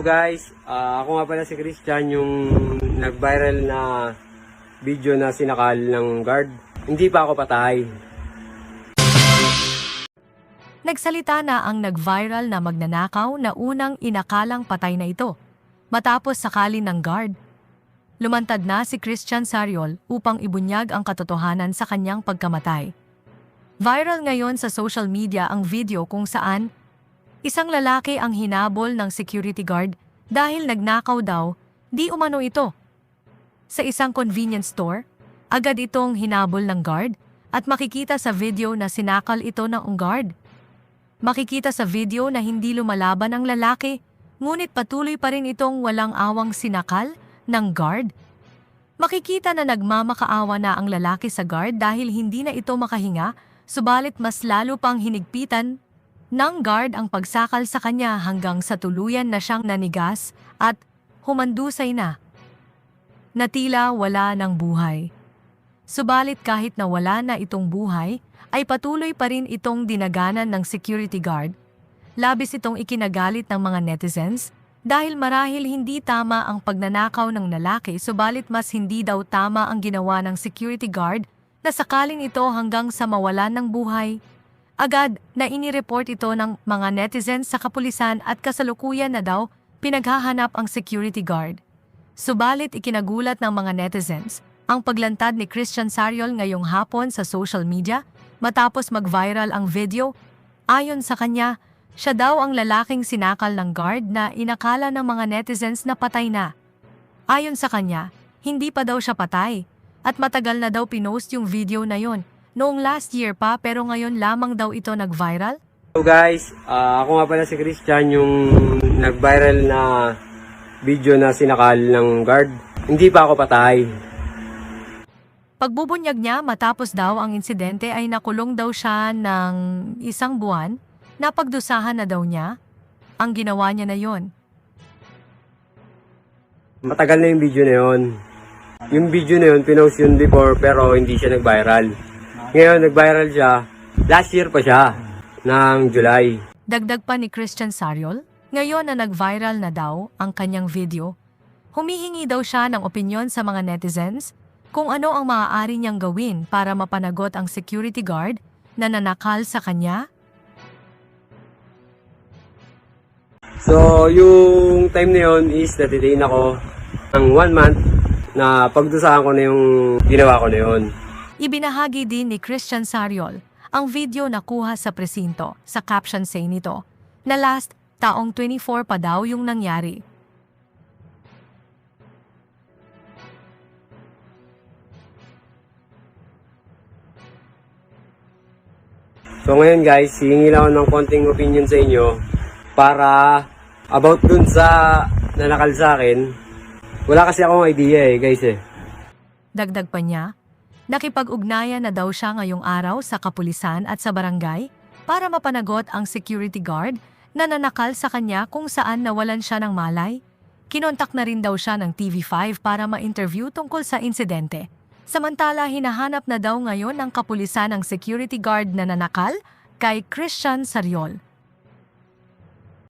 So guys, ah, ako nga pala si Christian yung nag-viral na video na sinakal ng guard. Hindi pa ako patay. Nagsalita na ang nag-viral na magnanakaw na unang inakalang patay na ito. Matapos sakalin ng guard, lumantad na si Christian Sariol upang ibunyag ang katotohanan sa kanyang pagkamatay. Viral ngayon sa social media ang video kung saan isang lalaki ang hinabol ng security guard dahil nagnakaw daw, di umano ito. Sa isang convenience store, agad itong hinabol ng guard at makikita sa video na sinakal ito ng guard. Makikita sa video na hindi lumalaban ang lalaki, ngunit patuloy pa rin itong walang awang sinakal ng guard. Makikita na nagmamakaawa na ang lalaki sa guard dahil hindi na ito makahinga, subalit mas lalo pang hinigpitan ng guard ang pagsakal sa kanya hanggang sa tuluyan na siyang nanigas at humandusay na. Natila wala ng buhay. Subalit kahit na wala na itong buhay, ay patuloy pa rin itong dinaganan ng security guard. Labis itong ikinagalit ng mga netizens dahil marahil hindi tama ang pagnanakaw ng lalaki subalit mas hindi daw tama ang ginawa ng security guard na sakaling ito hanggang sa mawalan ng buhay. Agad na inireport ito ng mga netizens sa kapulisan at kasalukuyan na daw pinaghahanap ang security guard. Subalit ikinagulat ng mga netizens ang paglantad ni Christian Sariol ngayong hapon sa social media matapos mag-viral ang video. Ayon sa kanya, siya daw ang lalaking sinakal ng guard na inakala ng mga netizens na patay na. Ayon sa kanya, hindi pa daw siya patay at matagal na daw pinost yung video na yon. Noong last year pa pero ngayon lamang daw ito nag-viral? So guys, ah, ako nga pala si Christian yung nag-viral na video na sinakal ng guard. Hindi pa ako patay. Pagbubunyag niya matapos daw ang insidente ay nakulong daw siya ng isang buwan, napagdusahan na daw niya. Ang ginawa niya na yon. Matagal na yung video na yun. Yung video na yun, pinost yun before pero hindi siya nag-viral. Ngayon, nag-viral siya. Last year pa siya, ng July. Dagdag pa ni Christian Sariol, ngayon na nag-viral na daw ang kanyang video, humihingi daw siya ng opinyon sa mga netizens kung ano ang maaari niyang gawin para mapanagot ang security guard na nanakal sa kanya. So, yung time na yun is natitain ako ng one month na pagdusahan ko na yung ginawa ko na yun. Ibinahagi din ni Christian Sariol ang video na kuha sa presinto sa caption say nito na last taong 24 pa daw yung nangyari. So ngayon guys, hihingi lang ng konting opinion sa inyo para about dun sa nanakal sa akin. Wala kasi akong idea eh guys eh. Dagdag pa niya, nakipag-ugnayan na daw siya ngayong araw sa kapulisan at sa barangay para mapanagot ang security guard na nanakal sa kanya kung saan nawalan siya ng malay. Kinontak na rin daw siya ng TV5 para ma-interview tungkol sa insidente. Samantala, hinahanap na daw ngayon ng kapulisan ang security guard na nanakal kay Christian Sariol.